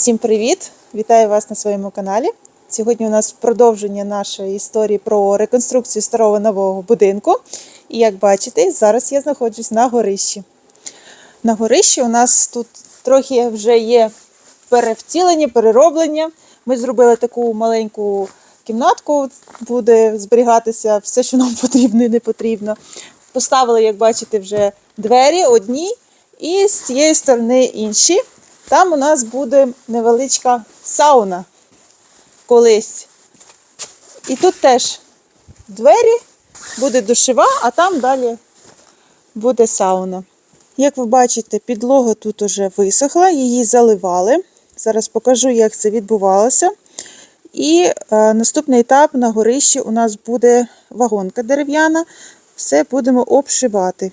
Всім привіт! Вітаю вас на своєму каналі. Сьогодні у нас продовження нашої історії про реконструкцію старого нового будинку. І як бачите, зараз я знаходжусь на горищі. На горищі у нас тут трохи вже є перевтілення, перероблення. Ми зробили таку маленьку кімнатку, буде зберігатися все, що нам потрібно і не потрібно. Поставили, як бачите, вже двері одні, і з цієї сторони інші. Там у нас буде невеличка сауна колись. І тут теж двері, буде душева, а там далі буде сауна. Як ви бачите, підлога тут уже висохла, її заливали. Зараз покажу, як це відбувалося. І е, наступний етап на горищі у нас буде вагонка дерев'яна. Все будемо обшивати.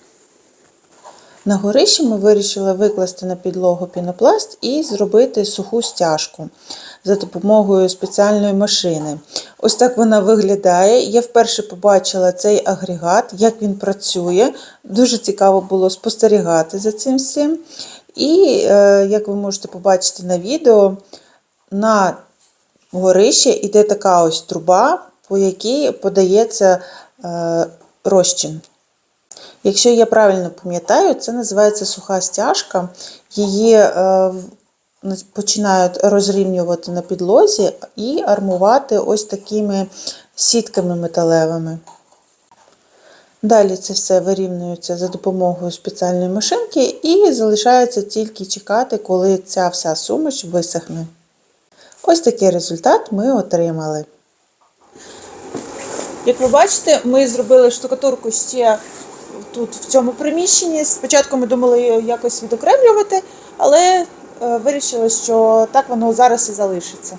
На горищі ми вирішили викласти на підлогу пінопласт і зробити суху стяжку за допомогою спеціальної машини. Ось так вона виглядає. Я вперше побачила цей агрегат, як він працює. Дуже цікаво було спостерігати за цим всім. І, е, як ви можете побачити на відео, на горищі йде така ось труба, по якій подається е, розчин. Якщо я правильно пам'ятаю, це називається суха стяжка. Її е, починають розрівнювати на підлозі і армувати ось такими сітками металевими. Далі це все вирівнюється за допомогою спеціальної машинки і залишається тільки чекати, коли ця вся суміш висохне. Ось такий результат ми отримали. Як ви бачите, ми зробили штукатурку ще тут, в цьому приміщенні. Спочатку ми думали її якось відокремлювати, але е, вирішили, що так воно зараз і залишиться.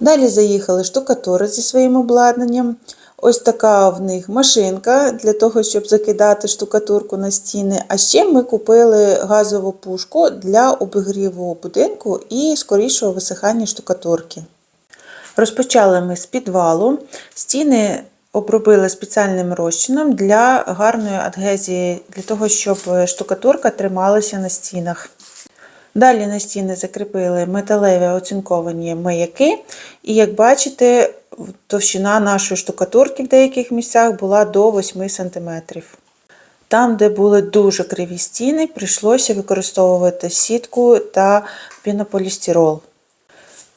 Далі заїхали штукатури зі своїм обладнанням. Ось така в них машинка для того, щоб закидати штукатурку на стіни. А ще ми купили газову пушку для обігріву будинку і скорішого висихання штукатурки. Розпочали ми з підвалу. Стіни обробили спеціальним розчином для гарної адгезії, для того, щоб штукатурка трималася на стінах. Далі на стіни закріпили металеві оцінковані маяки, і, як бачите, товщина нашої штукатурки в деяких місцях була до 8 см. Там, де були дуже криві стіни, прийшлося використовувати сітку та пінополістирол.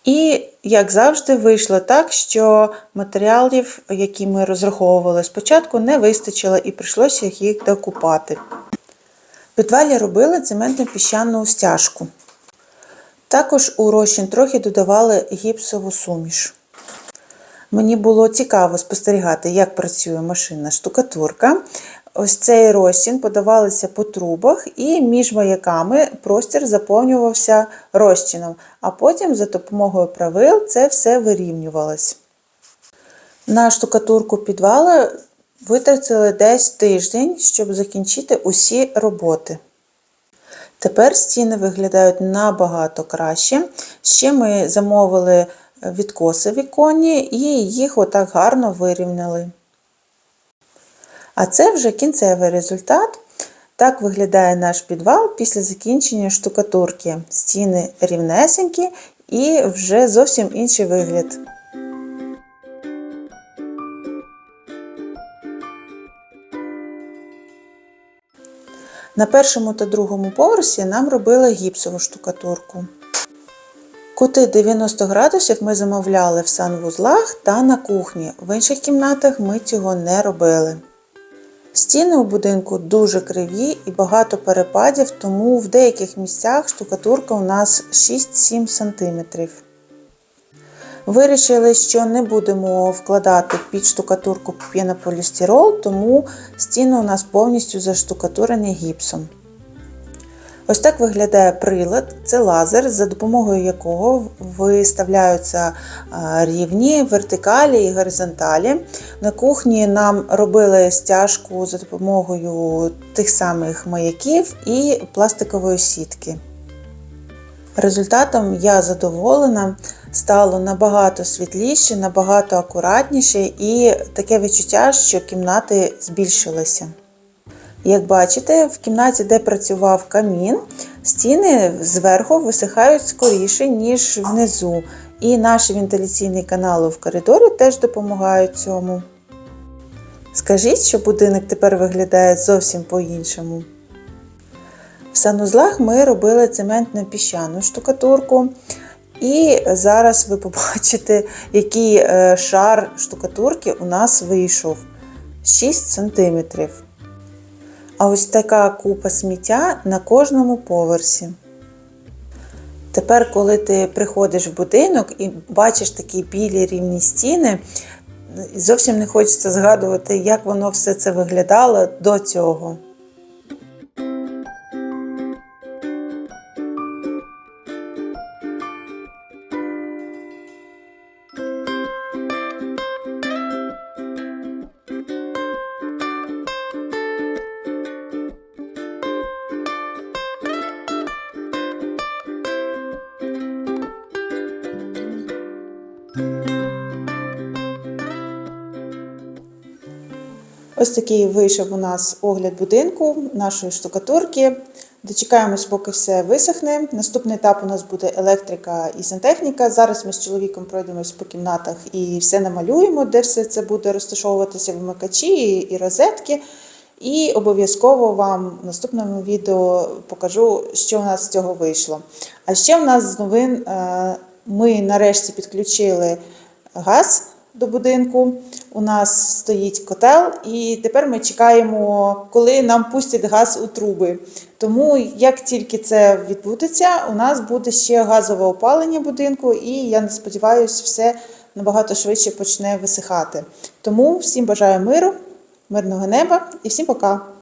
І, як завжди, вийшло так, що матеріалів, які ми розраховували спочатку, не вистачило і прийшлося їх докупати. Підвалі робили цементно-піщану стяжку. Також у розчин трохи додавали гіпсову суміш. Мені було цікаво спостерігати, як працює машинна штукатурка. Ось цей розчин подавалися по трубах, і між маяками простір заповнювався розчином, а потім за допомогою правил це все вирівнювалось. На штукатурку підвала витратили десь тиждень, щоб закінчити усі роботи. Тепер стіни виглядають набагато краще. Ще ми замовили відкоси віконні і їх отак гарно вирівняли. А це вже кінцевий результат. Так виглядає наш підвал після закінчення штукатурки. Стіни рівнесенькі і вже зовсім інший вигляд. На першому та другому поверсі нам робили гіпсову штукатурку. Кути 90 градусів ми замовляли в санвузлах та на кухні. В інших кімнатах ми цього не робили. Стіни у будинку дуже криві і багато перепадів, тому в деяких місцях штукатурка у нас 6-7 см. Вирішили, що не будемо вкладати під штукатурку пінополістирол, тому стіни у нас повністю заштукатурені гіпсом. Ось так виглядає прилад, це лазер, за допомогою якого виставляються рівні, вертикалі і горизонталі. На кухні нам робили стяжку за допомогою тих самих маяків і пластикової сітки. Результатом я задоволена, стало набагато світліше, набагато акуратніше і таке відчуття, що кімнати збільшилися. Як бачите, в кімнаті, де працював камін, Стіни зверху висихають скоріше, ніж внизу. І наші вентиляційні канали в коридорі теж допомагають цьому. Скажіть, що будинок тепер виглядає зовсім по-іншому. В санузлах ми робили цементно-піщану штукатурку. І зараз ви побачите, який е, шар штукатурки у нас вийшов 6 см. А ось така купа сміття на кожному поверсі. Тепер, коли ти приходиш в будинок і бачиш такі білі рівні стіни, зовсім не хочеться згадувати, як воно все це виглядало до цього. Ось такий вийшов у нас огляд будинку, нашої штукатурки. Дочекаємось, поки все висохне. Наступний етап у нас буде електрика і сантехніка. Зараз ми з чоловіком пройдемось по кімнатах і все намалюємо, де все це буде розташовуватися вмикачі і розетки. І обов'язково вам в наступному відео покажу, що у нас з цього вийшло. А ще в нас з новин е, ми нарешті підключили газ до будинку. У нас стоїть котел, і тепер ми чекаємо, коли нам пустять газ у труби. Тому як тільки це відбудеться, у нас буде ще газове опалення будинку, і я сподіваюся, все набагато швидше почне висихати. Тому всім бажаю миру, мирного неба і всім пока!